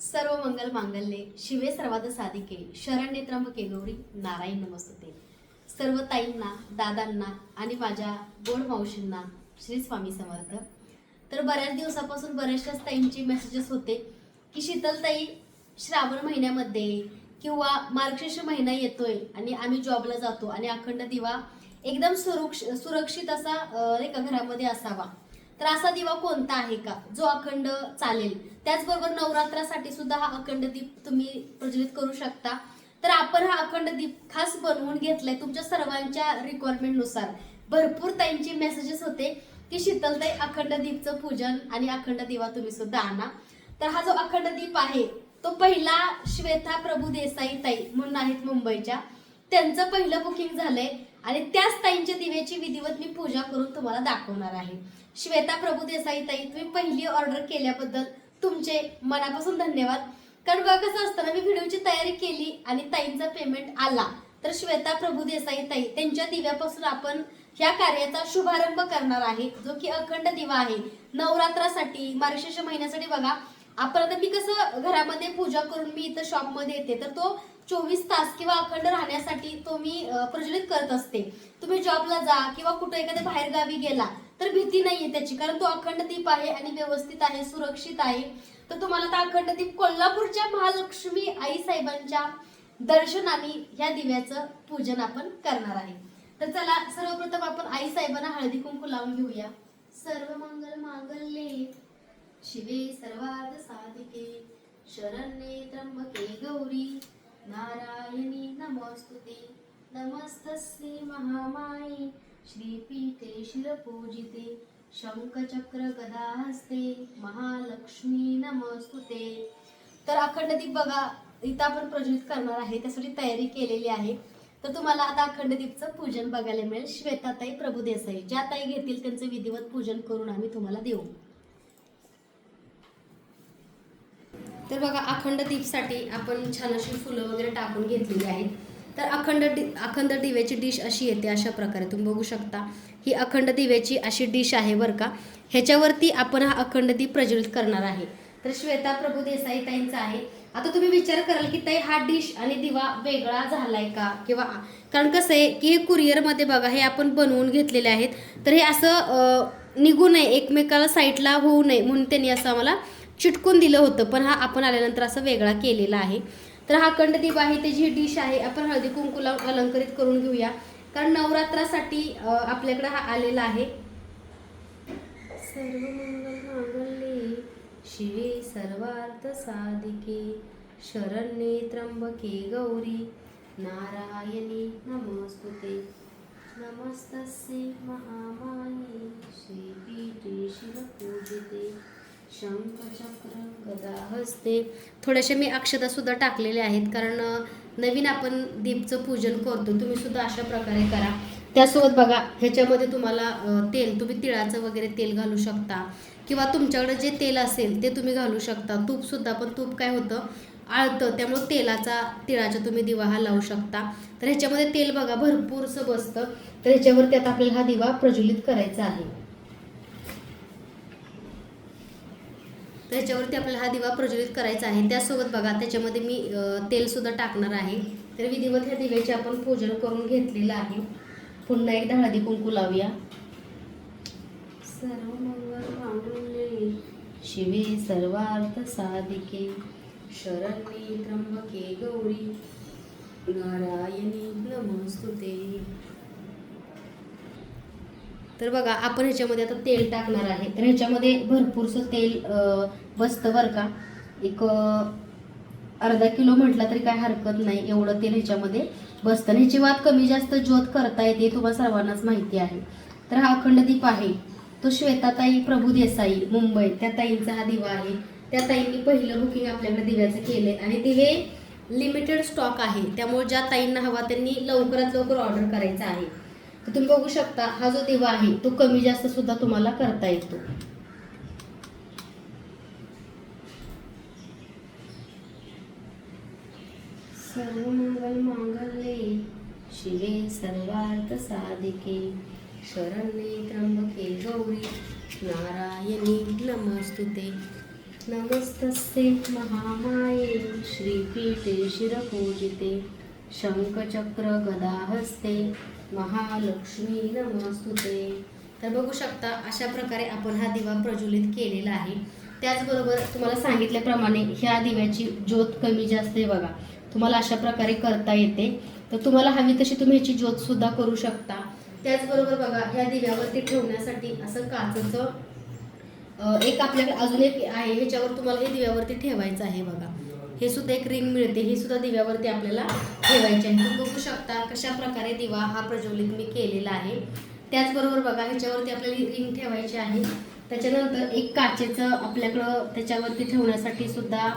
सर्व मंगल मांगल्ये शिवे सर्वात साधिके शरण्ये त्र्यंबके गौरी नारायण नमस्ते सर्व ताईंना दादांना आणि माझ्या गोड मावशींना श्री स्वामी समर्थ. तर बऱ्याच दिवसापासून बऱ्याचशाच ताईंचे मेसेजेस होते की शीतलताई श्रावण महिन्यामध्ये किंवा मार्गशीर्ष महिना येतोय आणि आम्ही जॉबला जातो आणि अखंड दिवा एकदम सुरक्ष सुरक्षित असा एका घरामध्ये असावा. तर असा दिवा कोणता आहे का? जो अखंड चालेल. त्याचबरोबर नवरात्रासाठी सुद्धा हा अखंड दीप तुम्ही प्रज्वलित करू शकता. तर आपण हा अखंड दीप खास बनवून घेतलाय तुमच्या सर्वांच्या रिक्वायरमेंटनुसार. भरपूर त्यांचे मेसेजेस होते की शीतलताई अखंड दीपचं पूजन आणि अखंड दिवा तुम्ही सुद्धा आणा. तर हा जो अखंड दीप आहे तो पहिला श्वेता प्रभू देसाई ताई म्हणून आहेत मुंबईच्या. त्यांचं पहिलं बुकिंग झालंय. आणि त्याच ताईंच्या दिव्याची विधिवत मी पूजा करून तुम्हाला दाखवणार आहे. श्वेता प्रभू देसाई ताई तुम्ही पहिली ऑर्डर केल्याबद्दल तुमचे मनापासून धन्यवाद. कारण बघा कसं असतं ना मी व्हिडिओची तयारी केली आणि ताईंचा पेमेंट आला. तर श्वेता प्रभू देसाई ताई त्यांच्या दिव्यापासून आपण ह्या कार्याचा शुभारंभ करणार आहे. जो की अखंड दिवा आहे. नवरात्रासाठी मार्गशीर्ष महिन्यासाठी बघा. आपण आता मी कसं घरामध्ये पूजा करून मी इथं शॉपमध्ये येते तर तो चोवीस तास किंवा अखंड राहण्यासाठी तो मी प्रज्वलित करत असते. तुम्ही जॉबला जा किंवा कुठं एखाद्या बाहेर गावी गेला तर भीती नाहीये त्याची कारण तो अखंड दीप आहे आणि व्यवस्थित आहे सुरक्षित आहे. तर तुम्हाला तर अखंड दीप कोल्हापूरच्या महालक्ष्मी आई साहेबांच्या दर्शनाने ह्या दिव्याचं पूजन आपण करणार आहे. तर चला सर्वप्रथम आपण आई साहेबांना हळदी कुंकू लावून घेऊया. सर्व मंगल मांगल्ये शिवे सर्वार्थ साधिके शरण्ये त्र्यंबके गौरी. नारायणी नमोस्तुते. नमस्तस्ये महामाये. श्रीपीठे शिरपूजिते शंखचक्रगदाहस्ते. महालक्ष्मी नमस्तुते. तर अखंड दीप बघा इथं आपण प्रज्वलित करणार आहे. त्यासाठी तयारी केलेली आहे. तर तुम्हाला आता अखंड दीपचं पूजन बघायला मिळेल. श्वेताताई प्रभू देसाई ज्या ताई घेतील त्यांचं विधिवत पूजन करून आम्ही तुम्हाला देऊ. तर बघा अखंड दीपसाठी आपण छान अशी फुलं वगैरे टाकून घेतलेली आहेत. तर अखंड दि अखंड दिव्याची डिश अशी येते अशा प्रकारे. तुम्ही बघू शकता ही अखंड दिव्याची अशी डिश आहे बरं का. ह्याच्यावरती आपण हा अखंड दीप प्रज्वलित करणार आहे. तर श्वेता प्रभू देसाई ताईंचा आहे. आता तुम्ही विचार कराल की ताई हा डिश आणि दिवा वेगळा झालाय का? किंवा कारण कसं आहे की हे कुरिअरमध्ये बघा हे आपण बनवून घेतलेले आहेत. तर हे असं निघू नये एकमेकाला साईडला होऊ नये म्हणून त्यांनी असं आम्हाला चिटकून दिलं होतं पण हा आपण आल्यानंतर असं वेगळा केलेला आहे. तर हा अखंड आहे त्याची ही डिश आहे आपण हळदी कुंकू लावून अलंकरित करून घेऊया. कारण नवरात्रासाठी आपल्याकडं आपल्याकडे हा आलेला आहे. सर्व मंगल मांगल्ये शिवे सर्वार्थ साधिके शरण्ये त्र्यंबके गौरी नारायणी नमोस्तुते. नमस्तस्ये महामाये श्रीपीठे शिवपूजिते. शंखचक्र गदा हस्ते. थोड्याशा मी अक्षता सुद्धा टाकलेल्या आहेत कारण नवीन आपण दीपचं पूजन करतो तुम्ही सुद्धा अशा प्रकारे करा. त्यासोबत बघा ह्याच्यामध्ये तुम्हाला तेल तुम्ही तिळाचं वगैरे तेल घालू शकता. किंवा तुमच्याकडे जे तेल असेल ते तुम्ही घालू शकता. तूपसुद्धा पण तूप काय होतं आळतं त्यामुळं तेलाचा तिळाचा तुम्ही दिवा हा लावू शकता. तर ह्याच्यामध्ये तेल बघा भरपूरसं बसतं. तर ह्याच्यावरती आता आपल्याला हा दिवा प्रज्वलित करायचा आहे. तर ह्याच्यावरती आपल्याला हा दिवा प्रज्वलित करायचा आहे. त्यासोबत बघा त्याच्यामध्ये मी अं, तेल सुद्धा टाकणार आहे. तर विधिवत ह्या दिव्याचे आपण पूजन करून घेतलेलं आहे. पुन्हा एकदा हळदी कुंकू लावूया. सर्व शिवे सर्वार्थ साधिके. शरण्ये त्र्यंबके गौरी. नारायणी नमस्तुते. तर बघा आपण ह्याच्यामध्ये आता तेल टाकणार आहे. तर ह्याच्यामध्ये भरपूरसं तेल बसतं बरं का. एक अर्धा किलो म्हटलं तरी काय हरकत नाही एवढं तेल ह्याच्यामध्ये बसतं. आणि ह्याची वात कमी जास्त ज्योत करता येते तुम्हाला सर्वांनाच माहिती आहे. तर हा अखंड दीप आहे. तो श्वेताताई प्रभू देसाई मुंबई. त्या ताईंचा हा दिवा आहे. त्या ताईंनी पहिलं बुकिंग आपल्याकडे दिव्याचं केलंय. आणि दिवे लिमिटेड स्टॉक आहे. त्यामुळे ज्या ताईंना हवा त्यांनी लवकरात लवकर ऑर्डर करायचा आहे. तर तुम्ही बघू शकता हा जो दिवा आहे तो कमी जास्त सुद्धा तुम्हाला करता येतो. सर्व मंगल मांगल्ये शिवे सर्वार्थ साधिके शरण्ये त्र्यंबके गौरी नारायणी नमस्तुते. नमस्तस्ते महामाये श्रीपीठे शिरपूजिते शंखचक्र गदाहस्ते महालक्ष्मी नमस्तुते तर बघू शकता अशा प्रकारे आपण हा दिवा प्रज्वलित केलेला आहे. त्याचबरोबर तुम्हाला सांगितल्याप्रमाणे ह्या दिव्याची ज्योत कमी जास्त आहे बघा. तुम्हाला अशा प्रकारे करता येते. तर तुम्हाला हवी तशी तुम्ही ह्याची ज्योत सुद्धा करू शकता. त्याचबरोबर बघा ह्या दिव्यावरती ठेवण्यासाठी असं काचचं एक आपल्याकडे अजून एक आहे ह्याच्यावर तुम्हाला हे दिव्यावरती ठेवायचं आहे बघा. हे सुद्धा एक रिंग मिळते. हे सुद्धा दिव्यावरती आपल्याला ठेवायचे आहे तुम्ही बघू शकता कशा प्रकारे दिवा हा प्रज्वलित मी केलेला आहे. त्याचबरोबर बघा ह्याच्यावरती आपल्याला रिंग ठेवायची आहे. त्याच्यानंतर एक काचेचं आपल्याकडं त्याच्यावरती ठेवण्यासाठी सुद्धा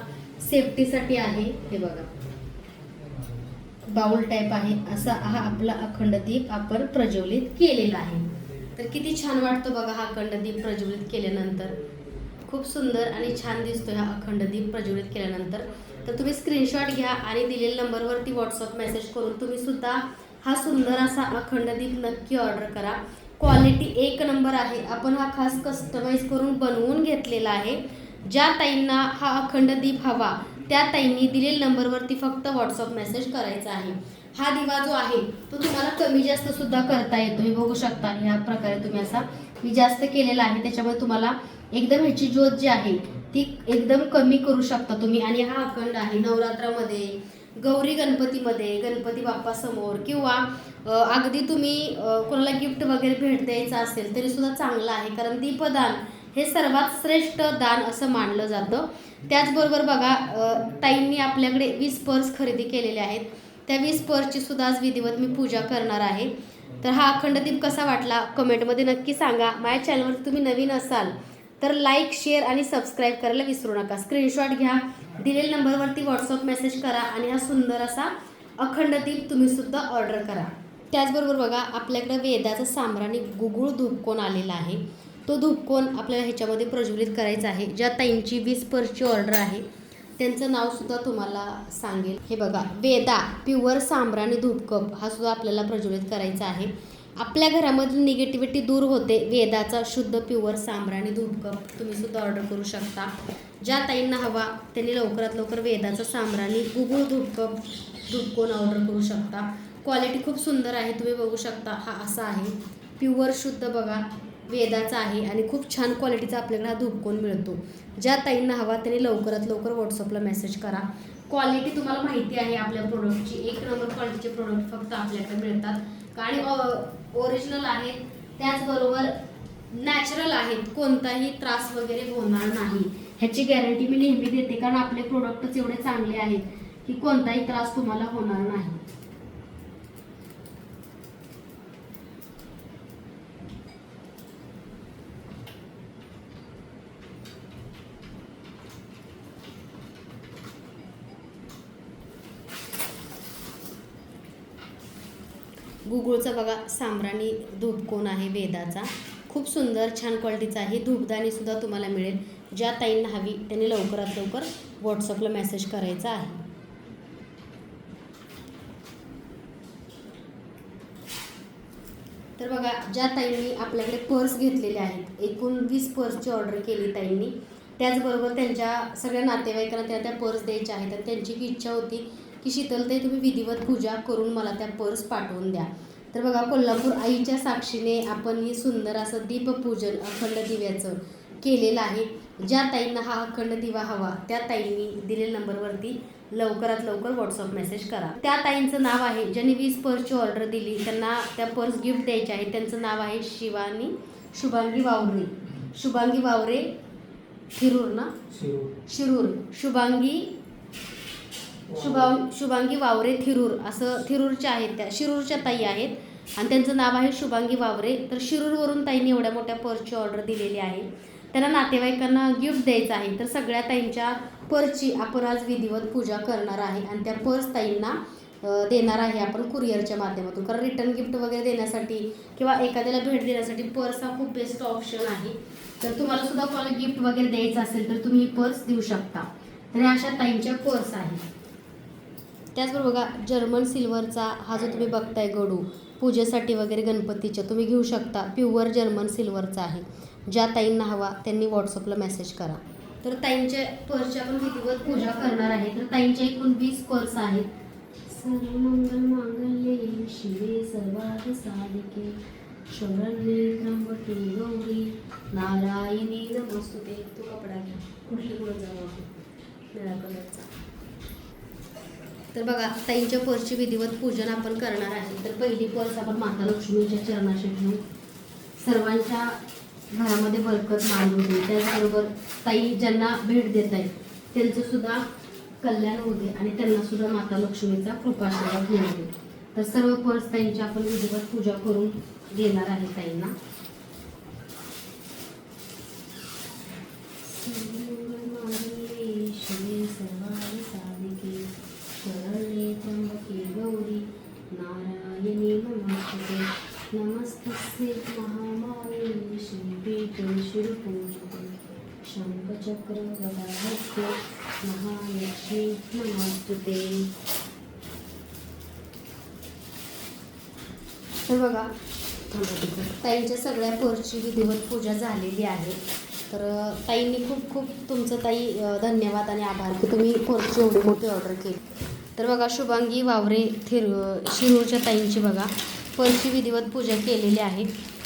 सेफ्टीसाठी आहे. हे बघा. बाउल टाईप आहे. असा हा आपला अखंड दीप आपण प्रज्वलित केलेला आहे. तर किती छान वाटतो बघा हा अखंड दीप प्रज्वलित केल्यानंतर. खूप सुंदर आणि छान दिसतो हा अखंड दीप प्रज्वलित केल्यानंतर. तर तुम्ही स्क्रीनशॉट घ्या आणि दिलेल्या नंबरवरती व्हॉट्सअप मेसेज करून तुम्ही सुद्धा हा सुंदर असा अखंड दीप नक्की ऑर्डर करा. क्वालिटी एक नंबर आहे. आपण हा खास कस्टमाइज करून बनवून घेतलेला आहे. ज्या ताईंना हा अखंड दीप हवा त्या ताईंनी दिलेल्या नंबरवरती फक्त व्हॉट्सअप मेसेज करायचा आहे. हा दिवा जो आहे तो तुम्हाला कमी जास्त सुद्धा करता येतो हे बघू शकता ह्या प्रकारे तुम्ही असा मी जास्त केलेला आहे. त्याच्यामुळे तुम्हाला एकदम ह्याची ज्योत जी आहे ती एकदम कमी करू शकता तुम्ही. आणि हा अखंड आहे. नवरात्रामध्ये गौरी गणपतीमध्ये गणपती बाप्पासमोर किंवा अगदी तुम्ही कोणाला गिफ्ट वगैरे भेट द्यायचं असेल तरी सुद्धा चांगलं आहे. कारण दीपदान हे सर्वात श्रेष्ठ दान असं मानलं जातं. त्याचबरोबर बघा ताईंनी आपल्याकडे वीस पर्स खरेदी केलेले आहेत. त्या वीस पर्सची सुद्धा आज विधिवत मी पूजा करणार आहे. तर हा अखंड दीप कसा वाटला? कमेंटमध्ये नक्की सांगा. माझ्या चॅनलवर तुम्ही नवीन असाल तर लाईक शेअर आणि सबस्क्राईब करायला विसरू नका. स्क्रीनशॉट घ्या दिलेल्या नंबरवरती व्हॉट्सअप मेसेज करा आणि हा सुंदर असा अखंड दीप तुम्हीसुद्धा ऑर्डर करा. त्याचबरोबर बघा आपल्याकडं वेदाचा साम्राणी गुगुळ धूपकोन आलेला आहे. तो धूपकोन आपल्याला ह्याच्यामध्ये प्रज्वलित करायचा आहे ज्या ताईंची वीस पर्सची ऑर्डर आहे. त्यांचं नावसुद्धा तुम्हाला सांगेल. हे बघा वेदा प्युअर साम्राणी धूपकप हा सुद्धा आपल्याला प्रज्वलित करायचा आहे. आपल्या घरामधली निगेटिव्हिटी दूर होते. वेदाचा शुद्ध प्युअर साम्राणी धूपकप. तुम्ही सुद्धा ऑर्डर करू शकता. ज्या ताईंना हवा त्यांनी लवकरात लवकर वेदाचा साम्राणी गुगुळ धूपकप धूपकोन ऑर्डर करू शकता. क्वालिटी खूप सुंदर आहे. तुम्ही बघू शकता हा असा आहे. प्युअर शुद्ध बघा. वेदाचा आहे आणि खूप छान क्वालिटीचा आपल्याकडे हा धूपकोन मिळतो. ज्या ताईंना हवा त्यांनी लवकरात लवकर व्हॉट्सअपला मेसेज करा. क्वालिटी तुम्हाला माहिती आहे आपल्या प्रोडक्टची एक नंबर क्वालिटीचे प्रोडक्ट फक्त आपल्याकडे मिळतात. आणि ओरिजिनल आहेत त्याचबरोबर नॅचरल आहेत कोणताही त्रास वगैरे होणार नाही. ह्याची गॅरंटी मी नेहमी देते कारण आपले प्रोडक्टच एवढे चांगले आहेत की कोणताही त्रास तुम्हाला होणार नाही. गुगुळचा बघा साम्राणी धूपकोन आहे वेदाचा? खूप सुंदर छान क्वालिटीचा आहे. धूपदाणीसुद्धा तुम्हाला मिळेल. ज्या ताईंना हवी त्यांनी लवकरात लवकर व्हॉट्सअपला मेसेज करायचा आहे. तर बघा ज्या ताईंनी आपल्याकडे पर्स घेतलेले आहेत एकूण वीस पर्सची ऑर्डर केली ताईंनी. त्याचबरोबर त्यांच्या सगळ्या नातेवाईकांना त्या त्या पर्स द्यायच्या आहेत. आणि त्यांची इच्छा होती की शीतलताई तुम्ही विधिवत पूजा करून मला त्या पर्स पाठवून द्या. तर बघा कोल्हापूर आईच्या साक्षीने आपण ही सुंदर असं दीपपूजन अखंड दिव्याचं केलेलं आहे. ज्या ताईंना हा अखंड दिवा हवा त्या ताईंनी दिलेल्या नंबरवरती लवकरात लवकर व्हॉट्सअप मेसेज करा. त्या ताईंचं नाव आहे ज्यांनी वीस पर्सची ऑर्डर दिली त्यांना त्या पर्स गिफ्ट द्यायचे आहे. त्यांचं नाव आहे शिवानी शुभांगी वावरे. शुभांगी वावरे थिरूर ना? शिरूर. शुभांगी शुभा शुभांगी वावरे थिरूर. असं थिरूरच्या आहेत त्या. शिरूरच्या ताई आहेत. आणि त्यांचं नाव आहे शुभांगी वावरे. तर शिरूरवरून ताईंनी एवढ्या मोठ्या पर्सची ऑर्डर दिलेली आहे. त्यांना नातेवाईकांना गिफ्ट द्यायचं आहे. तर सगळ्या ताईंच्या पर्सची आपण आज विधिवत पूजा करणार आहे. आणि त्या पर्स ताईंना देणार आहे आपण कुरिअरच्या माध्यमातून. कारण रिटर्न गिफ्ट वगैरे देण्यासाठी किंवा एखाद्याला भेट देण्यासाठी पर्स हा खूप बेस्ट ऑप्शन आहे. तर तुम्हाला सुद्धा कोणाला गिफ्ट वगैरे द्यायचं असेल तर तुम्ही ही पर्स देऊ शकता. तर अशा ताईंच्या पर्स आहेत. त्याचबरोबर बघा जर्मन सिल्वरचा हा जो तुम्ही बघताय गडू पूजेसाठी वगैरे गणपतीच्या तुम्ही घेऊ शकता. प्युअर जर्मन सिल्वरचा आहे. ज्या ताईंना हवा त्यांनी व्हॉट्सअपला मेसेज करा. तर ताईंच्या पर्सची आपण विधिवत पूजा करणार आहे. तर ताईंच्या एकूण वीस पर्स आहेत. सर्व मंगल मांगल्ये शिवे सर्वार्थ साधिके. शरण्ये त्र्यंबके गौरी. नारायणी नमस्तुते तो. कपडा घ्या कुठली गुण जावा आपण कलरचा. तर बघा ताईंच्या पर्सची विधिवत पूजन आपण करणार आहे. तर पहिली पर्स आपण माता लक्ष्मीच्या चरणाशी घेऊ. सर्वांच्या घरामध्ये बरकत मानली होते त्याचबरोबर ताई ज्यांना भेट देत आहेत त्यांचं सुद्धा कल्याण होऊ दे आणि त्यांना सुद्धा माता लक्ष्मीचा कृपाशीर्वाद मिळू दे. तर सर्व पर्स ताईंची आपण विधिवत पूजा करून देणार आहे ताईंना. शङ्खचक्र महालक्ष्मी नमस्तु ते तर बघा ताईंच्या सगळ्या पोरची विधिवत पूजा झालेली आहे. तर ताईंनी खूप खूप तुमचं ताई धन्यवाद आणि आभार. की तुम्ही पोरची एवढी मोठी ऑर्डर केली. तर बघा शुभांगी वावरे थिर शिरूरच्या ताईंची बघा परची विधिवत पूजा केलेली आहे.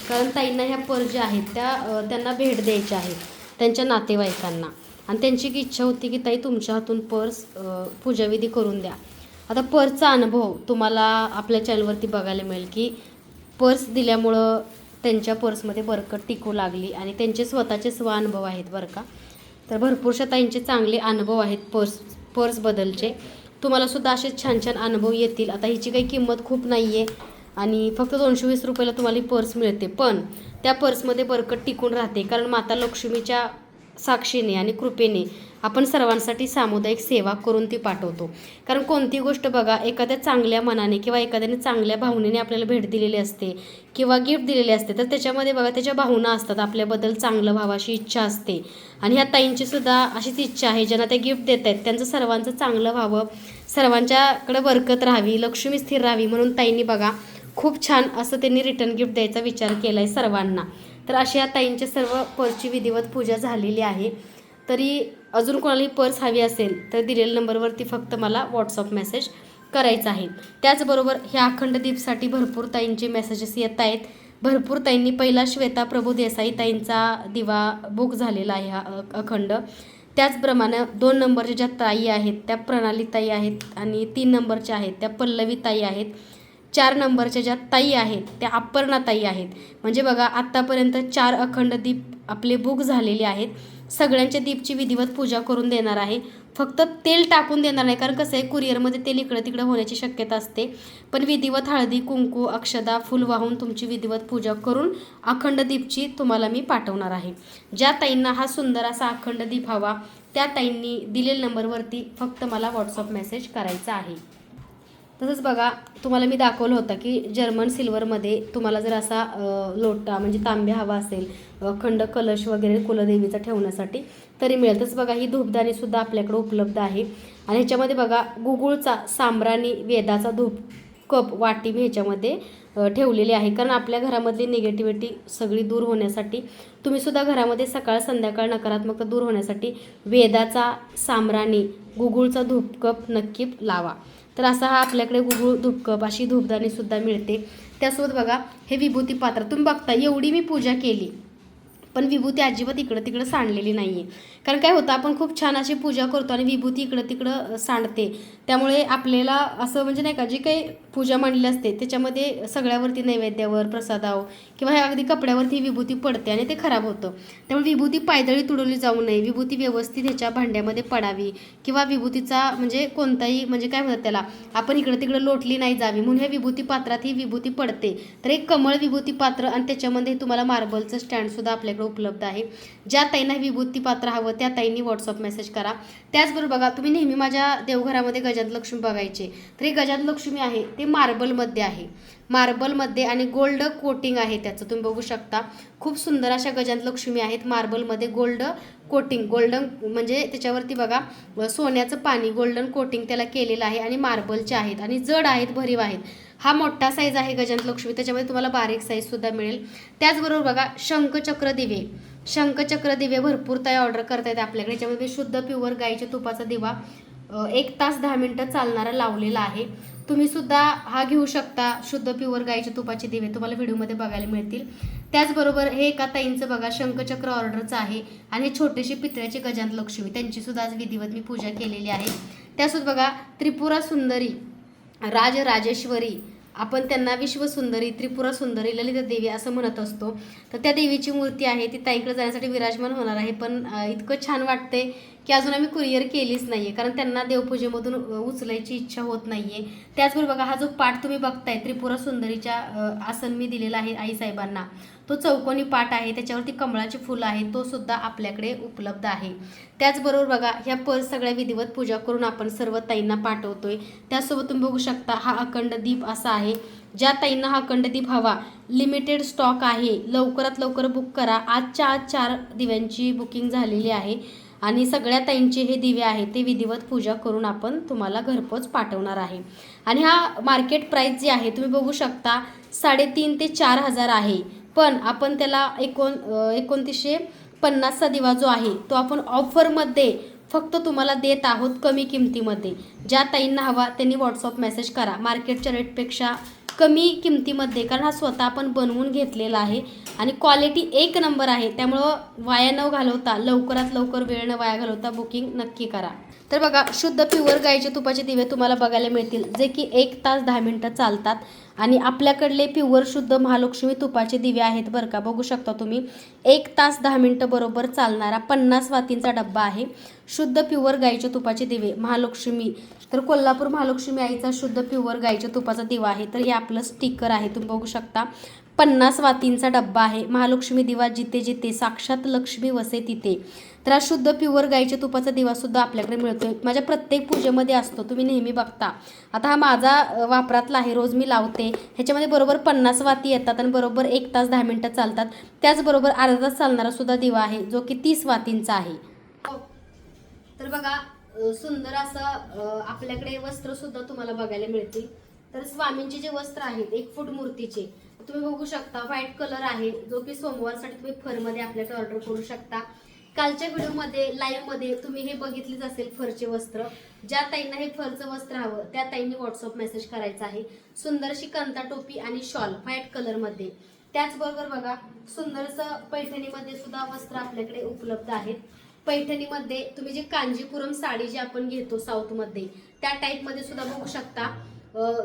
कारण ताईंना ह्या पर ज्या आहेत त्या त्यांना भेट द्यायच्या आहेत. त्यांच्या नातेवाईकांना. आणि त्यांची एक इच्छा होती की ताई तुमच्या हातून पर्स पूजाविधी करून द्या. आता पर्सचा अनुभव तुम्हाला आपल्या चॅनलवरती बघायला मिळेल की पर्स दिल्यामुळं त्यांच्या पर्समध्ये बरकत टिकू लागली आणि त्यांचे स्वतःचे स्व अनुभव आहेत बरं का. तर भरपूरशा ताईंचे चांगले अनुभव आहेत पर्स पर्सबद्दलचे बदलचे. तुम्हालासुद्धा असे छान छान अनुभव येतील. आता हिची काही किंमत खूप नाही आहे आणि फक्त दोनशे वीस रुपयाला तुम्हाला पर्स मिळते. पण त्या पर्समध्ये बरकत टिकून राहते. कारण माता लक्ष्मीच्या साक्षीने आणि कृपेने आपण सर्वांसाठी सामुदायिक सेवा करून ती पाठवतो. कारण कोणती गोष्ट बघा एखाद्या चांगल्या मनाने किंवा एखाद्याने चांगल्या भावनेने आपल्याला भेट दिलेली असते किंवा गिफ्ट दिलेले असते तर त्याच्यामध्ये बघा त्याच्या भावना असतात. आपल्याबद्दल चांगलं व्हावं अशी इच्छा असते. आणि ह्या ताईंची सुद्धा अशीच इच्छा आहे ज्यांना त्या गिफ्ट देत आहेत. त्यांचं सर्वांचं चांगलं व्हावं सर्वांच्याकडे बरकत राहावी लक्ष्मी स्थिर राहावी म्हणून ताईंनी बघा खूप छान असं त्यांनी रिटर्न गिफ्ट द्यायचा विचार केला आहे सर्वांना. तर अशा ताईंच्या सर्व पर्सची विधिवत पूजा झालेली आहे. तरी अजून कोणालाही पर्स हवी असेल तर दिलेल्या नंबरवरती फक्त मला व्हॉट्सअप मेसेज करायचा आहे. त्याचबरोबर ह्या अखंड दीपसाठी भरपूर ताईंचे मेसेजेस येत आहेत. भरपूर ताईंनी पहिला श्वेता प्रभू देसाई ताईंचा दिवा बुक झालेला आहे हा अखंड. त्याचप्रमाणे दोन नंबरच्या ज्या ताई आहेत त्या प्रणाली ताई आहेत आणि तीन नंबरच्या आहेत त्या पल्लवी ताई आहेत. चार नंबरच्या ज्या ताई आहेत त्या अपर्णा ताई आहेत. म्हणजे बघा आत्तापर्यंत चार अखंड दीप आपले बुक झालेले आहेत. सगळ्यांच्या दीपची विधिवत पूजा करून देणार आहे. फक्त तेल टाकून देणार नाही कारण कसं आहे कुरिअरमध्ये तेल इकडं तिकडं होण्याची शक्यता असते. पण विधिवत हळदी कुंकू अक्षदा फुल वाहून तुमची विधिवत पूजा करून अखंड दीपची तुम्हाला मी पाठवणार आहे. ज्या ताईंना हा सुंदर असा अखंड दीप हवा त्या ताईंनी दिलेल्या नंबरवरती फक्त मला व्हॉट्सअप मेसेज करायचा आहे. तसंच बघा तुम्हाला मी दाखवलं होतं की जर्मन सिल्वरमध्ये तुम्हाला जर असा लोटा म्हणजे तांब्या हवा असेल खंड कलश वगैरे कुलदेवीचा ठेवण्यासाठी तरी मिळेल. तसं बघा ही धूपदाणीसुद्धा आपल्याकडे उपलब्ध आहे. आणि ह्याच्यामध्ये बघा गुगुळचा सांब्राणी वेदाचा धूप कप वाटी मी ह्याच्यामध्ये ठेवलेली आहे. कारण आपल्या घरामधली निगेटिव्हिटी सगळी दूर होण्यासाठी तुम्ही सुद्धा घरामध्ये सकाळ संध्याकाळ नकारात्मकता दूर होण्यासाठी वेदाचा सांब्राणी गुगुळचा धूप कप नक्की लावा. तर असा हा आपल्याकडे गुगुळ धूपकप अशी धूपदाणीसुद्धा मिळते. त्यासोबत बघा हे विभूती पात्र तुम्ही बघता एवढी मी पूजा केली. पण विभूती अजिबात इकडं तिकडं सांडलेली नाही आहे कारण काय होतं आपण खूप छान अशी पूजा करतो आणि विभूती इकडं तिकडं सांडते. त्यामुळे आपल्याला असं म्हणजे नाही का जी काही पूजा मांडली असते त्याच्यामध्ये सगळ्यावरती नैवेद्यावर प्रसादावर किंवा ह्या अगदी कपड्यावरती विभूती पडते आणि ते खराब होतं. त्यामुळे विभूती पायदळी तुडवली जाऊ नये विभूती व्यवस्थित ह्याच्या भांड्यामध्ये पडावी किंवा विभूतीचा म्हणजे कोणताही म्हणजे काय म्हणतात त्याला आपण इकडं तिकडं लोटली नाही जावी म्हणून ह्या विभूती पात्रात ही विभूती पडते. तर एक कमळ विभूती पात्र आणि त्याच्यामध्ये तुम्हाला मार्बलचं स्टँडसुद्धा आपल्याकडे उपलब्ध आहे. ज्या ताईंना विभूती पात्र हवं त्या ताईंनी व्हॉट्सअप मेसेज करा. त्याचबरोबर बघा तुम्ही नेहमी माझ्या देवघरामध्ये गजात लक्ष्मी बघायचे. तर हे गजात लक्ष्मी आहे ते मार्बलमध्ये आहे. मार्बलमध्ये आणि गोल्ड कोटिंग आहे त्याचं. तुम्ही बघू शकता. खूप सुंदर अशा गजात लक्ष्मी आहेत मार्बलमध्ये गोल्ड कोटिंग गोल्डन म्हणजे त्याच्यावरती बघा सोन्याचं पाणी गोल्डन कोटिंग त्याला केलेलं आहे आणि मार्बलचे आहेत. आणि जड आहेत भरीव आहेत. हा मोठा साईज आहे गजानत लक्ष्मी. त्याच्यामध्ये तुम्हाला बारीक साईजसुद्धा मिळेल. त्याचबरोबर बघा शंखचक्र दिवे शंखचक्र दिवे भरपूर ताई ऑर्डर करता येते आपल्याकडे. याच्यामध्ये शुद्ध प्युअर गाईच्या तुपाचा दिवा एक तास दहा मिनटं चालणारा लावलेला आहे. तुम्ही सुद्धा हा घेऊ शकता शुद्ध प्युअर गाईच्या तुपाचे दिवे. तुम्हाला व्हिडिओमध्ये बघायला मिळतील. त्याचबरोबर हे एका ताईंचं बघा शंखचक्र ऑर्डरचं आहे. आणि हे छोटेसे पितळ्याचे गजांत लक्ष्मी. त्यांची सुद्धा आज विधिवत मी पूजा केलेली आहे. त्यासुद्धा बघा त्रिपुरा सुंदरी. राजराजेश्वरी. आपण त्यांना विश्वसुंदरी त्रिपुरा सुंदरी ललिता देवी असं म्हणत असतो. तर त्या देवीची मूर्ती आहे ती ताईकडे जाण्यासाठी विराजमान होणार आहे. पण इतकं छान वाटते की अजून आम्ही कुरिअर केलीच नाही आहे कारण त्यांना देवपूजेमधून उचलायची इच्छा होत नाही आहे त्याचबरोबर बघा हा जो पाठ तुम्ही बघताय त्रिपुरा सुंदरीच्या आसन मी दिलेला आहे आईसाहेबांना तो चौकोनी पाठ आहे त्याच्यावरती कमळाची फुलं आहे तो सुद्धा आपल्याकडे उपलब्ध आहे. त्याचबरोबर बघा ह्या पर सगळ्या विधिवत पूजा करून आपण सर्व ताईंना पाठवतोय. त्यासोबत तुम्ही बघू शकता हा अखंड दीप असा आहे. ज्या ताईंना हा अखंड दीप हवा लिमिटेड स्टॉक आहे लवकरात लवकर बुक करा. आजच्या आज चार दिव्यांची बुकिंग झालेली आहे. आणि सगळ्या ताईंचे हे दिवे आहेत ते विधिवत पूजा करून आपण तुम्हाला घरपोच पाठवणार आहे. आणि हा मार्केट प्राईस जी आहे तुम्ही बघू शकता साडेतीन ते चार हजार आहे. पण आपण त्याला एकोण एकोणतीसशे पन्नासचा दिवा जो आहे तो आपण ऑफरमध्ये फक्त तुम्हाला देत आहोत कमी किमतीमध्ये. ज्या ताईंना हवा त्यांनी व्हॉट्सअप मेसेज करा. मार्केटच्या रेटपेक्षा कमी किमतीमध्ये कारण हा स्वतः आपण बनवून घेतलेला आहे. आणि क्वालिटी एक नंबर आहे. त्यामुळं वाया न घालवता लवकरात लवकर वेळ न वाया घालवता बुकिंग नक्की करा. तर बघा शुद्ध प्युअर गाईचे तुपाचे दिवे तुम्हाला बघायला मिळतील. जे की एक तास दहा मिनटं चालतात. आणि आपल्याकडले प्युअर शुद्ध महालक्ष्मी तुपाचे दिवे आहेत बरं का. बघू शकता तुम्ही. एक तास दहा मिनटं बरोबर चालणारा पन्नास वातींचा डब्बा आहे. शुद्ध प्युअर गाईच्या तुपाचे दिवे. महालक्ष्मी. तर कोल्हापूर महालक्ष्मी आईचा शुद्ध प्युअर गाईच्या तुपाचा दिवा आहे. तर हे आपलं स्टिकर आहे. तुम्ही बघू शकता. पन्नास वातींचा डब्बा आहे. महालक्ष्मी दिवा जिथे जिथे साक्षात लक्ष्मी वसे तिथे. तर हा शुद्ध प्युअर गाईच्या तुपाचा दिवासुद्धा आपल्याकडे मिळतोय. माझ्या प्रत्येक पूजेमध्ये असतो. तुम्ही नेहमी बघता. आता हा माझा वापरातला आहे. रोज मी लावते. ह्याच्यामध्ये बरोबर पन्नास वाती येतात आणि बरोबर एक तास दहा मिनटं चालतात. त्याचबरोबर अर्धा तास चालणारासुद्धा दिवा आहे जो की तीस वातींचा आहे. तर बघा सुंदर असं आपल्याकडे वस्त्रसुद्धा तुम्हाला बघायला मिळतील. तर स्वामींचे जे वस्त्र आहेत एक फूट मूर्तीचे तुम्ही बघू शकता व्हाईट कलर आहे जो की सोमवारसाठी तुम्ही फरमध्ये आपल्याकडे ऑर्डर करू शकता. कालच्या व्हिडिओमध्ये लाईव्हमध्ये तुम्ही हे बघितलेच असेल फरचे वस्त्र. ज्या ताईंना हे फरचं वस्त्र हवं त्या ताईंनी व्हॉट्सअप मेसेज करायचा आहे. सुंदरशी कंता टोपी आणि शॉल व्हाईट कलरमध्ये त्याचबरोबर बघा सुंदरसं पैठणीमध्ये सुद्धा वस्त्र आपल्याकडे उपलब्ध आहेत. पैठणीमध्ये तुम्ही जी कांजीपुरम साडी जी आपण घेतो साऊथमध्ये त्या टाईपमध्ये सुद्धा बघू शकता.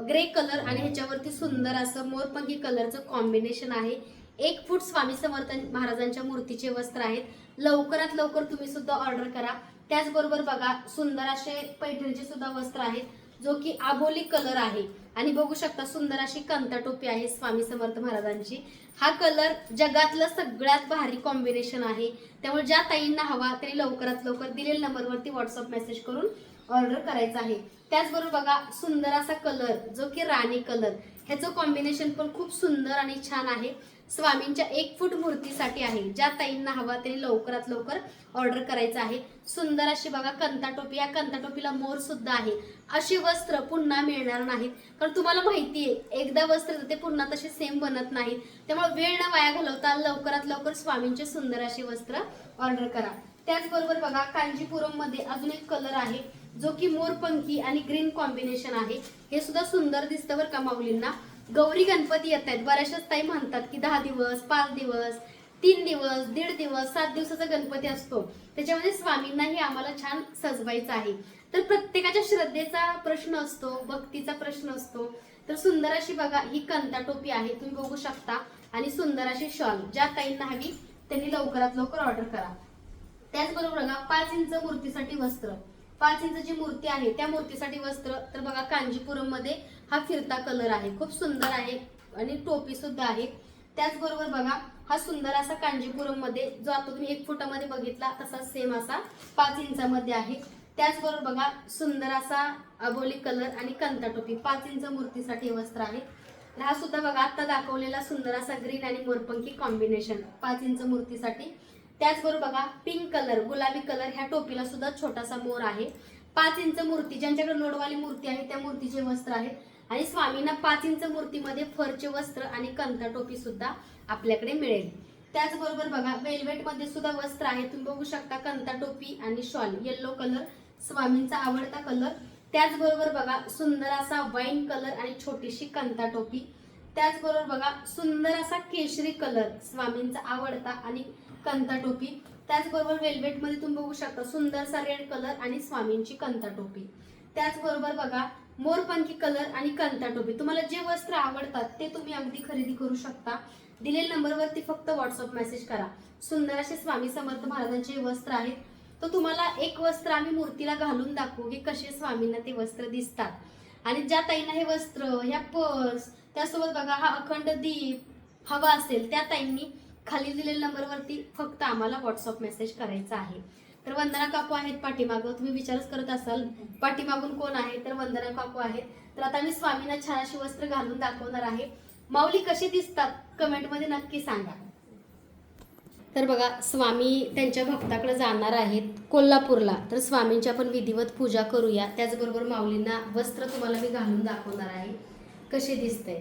ग्रे कलर आणि ह्याच्यावरती सुंदर असं मोरपंखी कलरचं कॉम्बिनेशन आहे. एक फूट स्वामी समर्थ महाराजांच्या मूर्तीचे वस्त्र आहेत. लवकरात लवकर तुम्ही सुद्धा ऑर्डर करा. त्याचबरोबर बघा सुंदर असे पैठणीचे सुद्धा वस्त्र आहेत जो की आबोली कलर आहे. आणि बघू शकता सुंदर अशी कंता टोपी आहे स्वामी समर्थ महाराजांची. हा कलर जगातलं सगळ्यात भारी कॉम्बिनेशन आहे. त्यामुळे ज्या ताईंना हवा तरी लवकरात लवकर दिलेल्या नंबरवरती व्हॉट्सअप मेसेज करून ऑर्डर करायचं आहे. त्याचबरोबर बघा सुंदर असा कलर जो की राणी कलर ह्याचं कॉम्बिनेशन पण खूप सुंदर आणि छान आहे. स्वामींच्या एक फूट मूर्तीसाठी आहे ज्या ताईंना हवा तरी लवकरात लवकर ऑर्डर करायचं आहे. सुंदर अशी बघा कंता टोपी या कंता टोपीला मोर सुद्धा आहे. अशी वस्त्र पुन्हा मिळणार नाहीत. कारण तुम्हाला माहिती आहे एकदा वस्त्र ते पुन्हा तसे सेम बनत नाहीत. त्यामुळे वेळ न वाया घालवता लवकरात लवकर स्वामींचे सुंदर अशी वस्त्र ऑर्डर करा. त्याचबरोबर बघा कांजीपुरममध्ये अजून एक कलर आहे. जो की मोरपंखी आणि ग्रीन कॉम्बिनेशन आहे. हे सुद्धा सुंदर दिसतं बरं का माऊलींना. गौरी गणपती येत आहेत बऱ्याचशाच ताई म्हणतात की दहा दिवस पाच दिवस तीन दिवस दीड दिवस सात दिवसाचा गणपती असतो. त्याच्यामध्ये स्वामींनाही आम्हाला छान सजवायचं आहे. तर प्रत्येकाच्या श्रद्धेचा प्रश्न असतो भक्तीचा प्रश्न असतो. तर सुंदर अशी बघा ही कंता टोपी आहे तुम्ही बघू शकता. आणि सुंदर अशी शॉल ज्या ताईंना हवी त्यांनी लवकरात लवकर ऑर्डर करा. त्याचबरोबर बघा पाच इंच मूर्तीसाठी वस्त्र. पाच इंच जी मूर्ती आहे त्या मूर्तीसाठी वस्त्र तर बघा कांजीपुरममध्ये हा फिरता कलर आहे. खूप सुंदर आहे आणि टोपी सुद्धा आहे. त्याचबरोबर बघा हा सुंदर असा कांजीपुरममध्ये जो आता तुम्ही एक फुटामध्ये बघितला तसा सेम असा पाच इंचामध्ये आहे. त्याचबरोबर बघा सुंदर असा अबोली कलर आणि कंता टोपी पाच इंच मूर्तीसाठी वस्त्र आहे. हा सुद्धा बघा आता दाखवलेला सुंदर असा ग्रीन आणि मोरपंखी कॉम्बिनेशन पाच इंच मूर्तीसाठी. त्याचबरोबर बघा पिंक कलर गुलाबी कलर ह्या टोपीला सुद्धा छोटासा मोर आहे. पाच इंच मूर्ती ज्यांच्याकडे लोडवाली मूर्ती आहे त्या मूर्तीचे वस्त्र आहे. आणि स्वामींना पाच इंच मूर्तीमध्ये फरचे वस्त्र आणि कंथा टोपी सुद्धा आपल्याकडे मिळेल. त्याचबरोबर बघा वेल्वेटमध्ये सुद्धा वस्त्र आहे. तुम्ही बघू शकता कंता टोपी आणि शॉल येल्लो कलर स्वामींचा आवडता कलर त्याचबरोबर बघा सुंदर असा वाईन कलर आणि छोटीशी कंता टोपी. त्याचबरोबर बघा सुंदर असा केशरी कलर स्वामींचा आवडता आणि कंता टोपी त्याचबरोबर वेल्वेटमध्ये तुम्ही बघू शकता सुंदरसा रेड कलर आणि स्वामींची कंता टोपी त्याचबरोबर बघा मोरपंखी कलर आणि कंता टोपी तुम्हाला जे वस्त्र आवडतात ते तुम्ही अगदी खरेदी करू शकता. दिलेल्या नंबरवरती फक्त व्हॉट्सअप मेसेज करा. सुंदर असे स्वामी समर्थ महाराजांचे वस्त्र आहेत. तर तुम्हाला एक वस्त्र आम्ही मूर्तीला घालून दाखवू की कसे स्वामींना ते वस्त्र दिसतात. आणि ज्या ताईंना हे वस्त्र ह्या पर्स त्यासोबत बघा हा अखंड दीप हवा असेल त्या ताईंनी खाली दिलेल्या नंबरवरती फक्त आम्हाला व्हॉट्सअप मेसेज करायचा आहे. तर वंदना काकू आहेत पाठीमागं. तुम्ही विचारच करत असाल पाठीमागून कोण आहे? तर वंदना काकू आहेत. तर आता मी स्वामींना छान अशी वस्त्र घालून दाखवणार आहे. माऊली कशी दिसतात? कमेंटमध्ये नक्की सांगा. तर बघा स्वामी त्यांच्या भक्ताकडे जाणार आहेत कोल्हापूरला. तर स्वामींची आपण विधिवत पूजा करूया. त्याचबरोबर माऊलींना वस्त्र तुम्हाला मी घालून दाखवणार आहे. कसे दिसतंय?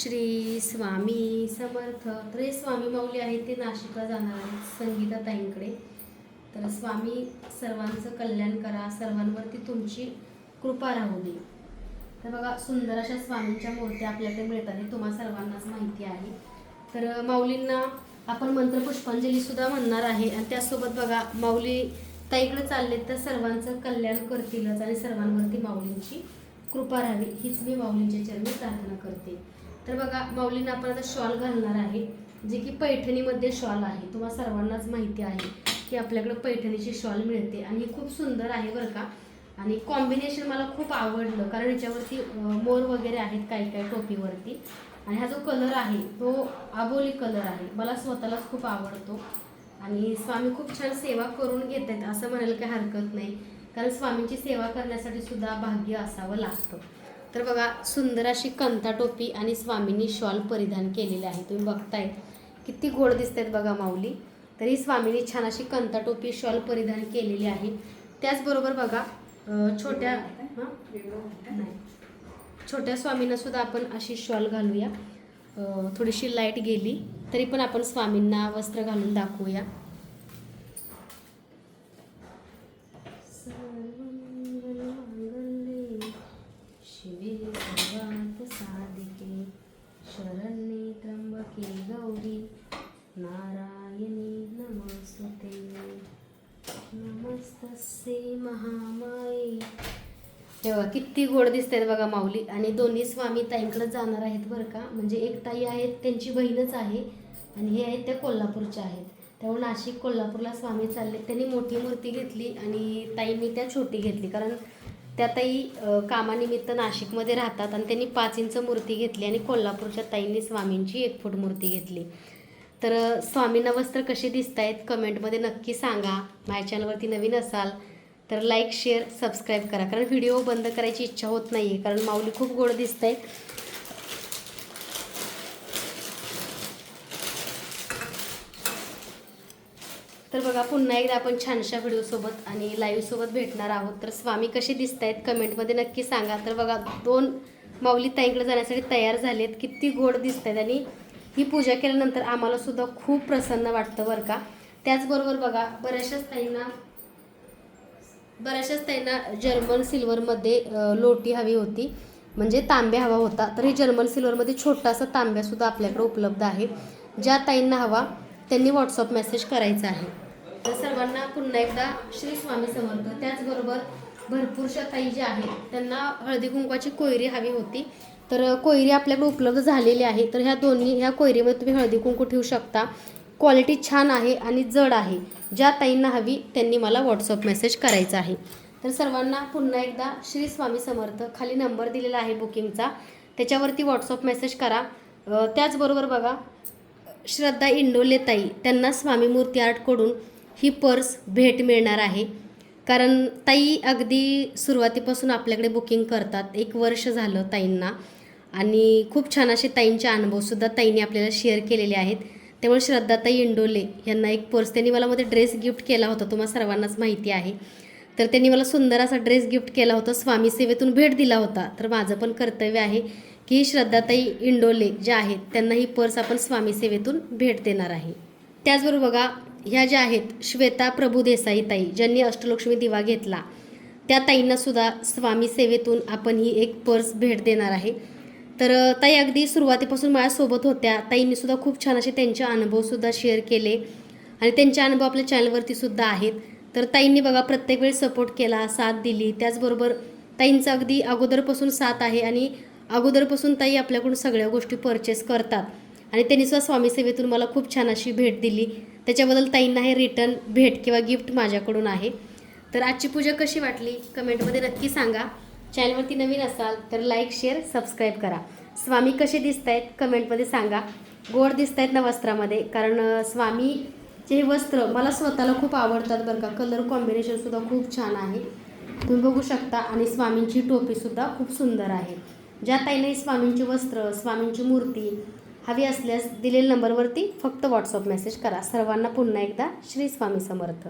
श्री स्वामी समर्थ. तर हे स्वामी माऊली आहेत ते नाशिकला जाणार आहेत संगीताताईंकडे तर स्वामी सर्वांचं कल्याण करा सर्वांवरती तुमची कृपा राहू दे. तर बघा सुंदर अशा स्वामींच्या मूर्त्या आपल्याकडे मिळतात हे तुम्हा सर्वांनाच माहिती आहे. तर माऊलींना आपण मंत्र पुष्पांजलीसुद्धा म्हणणार आहे. आणि त्यासोबत बघा माऊली ताईकडे चालले तर सर्वांचं कल्याण करतीलच आणि सर्वांवरती माऊलींची कृपा राहावी. हीच मी माऊलींच्या चरणी प्रार्थना करते. तर बघा माऊलींना आपण आता शॉल घालणार आहे जे की पैठणीमध्ये शॉल आहे. तुम्हाला सर्वांनाच माहिती आहे की आपल्याकडे पैठणीची शॉल मिळते आणि खूप सुंदर आहे बरं का. आणि कॉम्बिनेशन मला खूप आवडलं कारण याच्यावरती मोर वगैरे आहेत काही काही टोपीवरती. आणि हा जो कलर आहे तो आबोली कलर आहे. मला स्वतःलाच खूप आवडतो. आणि स्वामी खूप छान सेवा करून घेत आहेत असं म्हणायला काही हरकत नाही. कारण स्वामींची सेवा करण्यासाठी सुद्धा भाग्य असावं लागतं. तर बघा सुंदर अशी कंथा टोपी आणि स्वामींनी शॉल परिधान केलेले आहे. तुम्ही बघताय किती गोड दिसत आहेत बघा माऊली. तरी स्वामींनी छान अशी कंथा टोपी शॉल परिधान केलेली आहे. त्याचबरोबर बघा छोट्या छोट्या स्वामींना सुद्धा आपण अशी शॉल घालूया. थोडीशी लाइट गेली तरी पण आपण स्वामींना वस्त्र घालून दाखवूया सर्वमंगलमांगल्ये शिवे सर्वार्थ साधिके शरण्ये त्र्यंबके गौरी. नारायणी नमस्ते नमस्तसे महामाये. तेव्हा किती गोड दिसतात बघा माऊली. आणि दोन्ही स्वामी ताईंकडे जाणार आहेत बरं का. म्हणजे एक ताई आहेत त्यांची बहीणच आहे आणि हे आहेत त्या कोल्हापूरच्या आहेत. त्यामुळे नाशिक कोल्हापूरला स्वामी चालले त्यांनी मोठी मूर्ती घेतली आणि ताईंनी त्या छोटी घेतली. कारण त्या ताई कामानिमित्त नाशिकमध्ये राहतात आणि त्यांनी पाच इंच मूर्ती घेतली आणि कोल्हापूरच्या ताईंनी स्वामींची एक फूट मूर्ती घेतली. तर स्वामींना वस्त्र कसे दिसत आहेत कमेंटमध्ये नक्की सांगा. माझ्या चॅनलवरती नवीन असाल तर लाईक शेअर सबस्क्राईब करा. कारण व्हिडिओ बंद करायची इच्छा होत नाही आहे कारण माऊली खूप गोड दिसत आहेत तर बघा पुन्हा एकदा आपण छानशा व्हिडिओसोबत आणि लाईव्हसोबत भेटणार आहोत. तर स्वामी कसे दिसत आहेत कमेंटमध्ये नक्की सांगा. तर बघा दोन माऊली ताईकडे जाण्यासाठी तयार झालेत. किती गोड दिसत आहेत आणि ही पूजा केल्यानंतर आम्हालासुद्धा खूप प्रसन्न वाटतं बरं का. त्याचबरोबर बघा बऱ्याचशाच ताईंना बऱ्याचशाच ताईंना जर्मन सिल्वरमध्ये लोटी हवी होती. म्हणजे तांब्या हवा होता. तर ही जर्मन सिल्वरमध्ये छोटासा तांब्यासुद्धा आपल्याकडे उपलब्ध आहे. ज्या ताईंना हवा. त्यांनी व्हॉट्सअप मेसेज करायचा आहे. तर सर्वांना पुन्हा एकदा श्री स्वामी समर्थ. त्याचबरोबर भरपूरशा ताई ज्या आहेत त्यांना हळदी कुंकवाची कोयरी हवी होती. तर कोयरी आपल्याकडे उपलब्ध झालेली आहे. तर ह्या दोन्ही ह्या कोयरीमध्ये तुम्ही हळदी कुंकू ठेवू शकता. क्वालिटी छान आहे आणि जड आहे. ज्या ताईंना हवी त्यांनी मला व्हॉट्सअप मेसेज करायचा आहे. तर सर्वांना पुन्हा एकदा श्री स्वामी समर्थ. खाली नंबर दिलेला आहे बुकिंगचा त्याच्यावरती व्हॉट्सअप मेसेज करा. त्याचबरोबर बघा श्रद्धा इंडोले ताई त्यांना स्वामी मूर्ती आर्टकडून ही पर्स भेट मिळणार आहे. कारण ताई अगदी सुरुवातीपासून आपल्याकडे बुकिंग करतात. एक वर्ष झालं ताईंना. आणि खूप छान असे ताईंचे अनुभवसुद्धा ताईंनी आपल्याला शेअर केलेले आहेत. त्यामुळे श्रद्धाताई इंडोले यांना एक पर्स. त्यांनी मला मध्ये ड्रेस गिफ्ट केला होता. तुम्हाला सर्वांनाच माहिती आहे. तर त्यांनी मला सुंदर असा ड्रेस गिफ्ट केला होता. स्वामी सेवेतून भेट दिला होता. तर माझं पण कर्तव्य आहे की ही श्रद्धाताई इंडोले ज्या आहेत त्यांना ही पर्स आपण स्वामी सेवेतून भेट देणार आहे. त्याचबरोबर बघा ह्या ज्या आहेत श्वेता प्रभू देसाई ताई ज्यांनी अष्टलक्ष्मी दिवा घेतला त्या ताईंना सुद्धा स्वामी सेवेतून आपण ही एक पर्स भेट देणार आहे. तर ताई अगदी सुरुवातीपासून माझ्यासोबत होत्या. ताईंनी सुद्धा खूप छान असे त्यांचे अनुभवसुद्धा शेअर केले. आणि त्यांचे अनुभव आपल्या चॅनलवरती सुद्धा आहेत. तर ताईंनी बघा प्रत्येक वेळी सपोर्ट केला साथ दिली. त्याचबरोबर ताईंचं अगदी अगोदरपासून साथ आहे. आणि अगोदरपासून ताई आपल्याकडून सगळ्या गोष्टी परचेस करतात. आणि त्यांनी सुद्धा स्वामी सेवेतून मला खूप छान अशी भेट दिली. त्याच्याबद्दल ताईंना हे रिटर्न भेट किंवा गिफ्ट माझ्याकडून आहे. तर आजची पूजा कशी वाटली? कमेंटमध्ये नक्की सांगा. चॅनलवरती नवीन असाल तर लाईक शेअर सबस्क्राईब करा. स्वामी कसे दिसत आहेत कमेंटमध्ये सांगा. गोड दिसत आहेत ना वस्त्रामध्ये? कारण स्वामीचे हे वस्त्र मला स्वतःला खूप आवडतात बरं का. कलर कॉम्बिनेशनसुद्धा खूप छान आहे. तुम्ही बघू शकता. आणि स्वामींची टोपीसुद्धा खूप सुंदर आहे. ज्या ताईने स्वामींची वस्त्र स्वामींची मूर्ती हवी असल्यास दिलेल्या नंबरवरती फक्त व्हॉट्सअप मेसेज करा. सर्वांना पुन्हा एकदा श्री स्वामी समर्थ.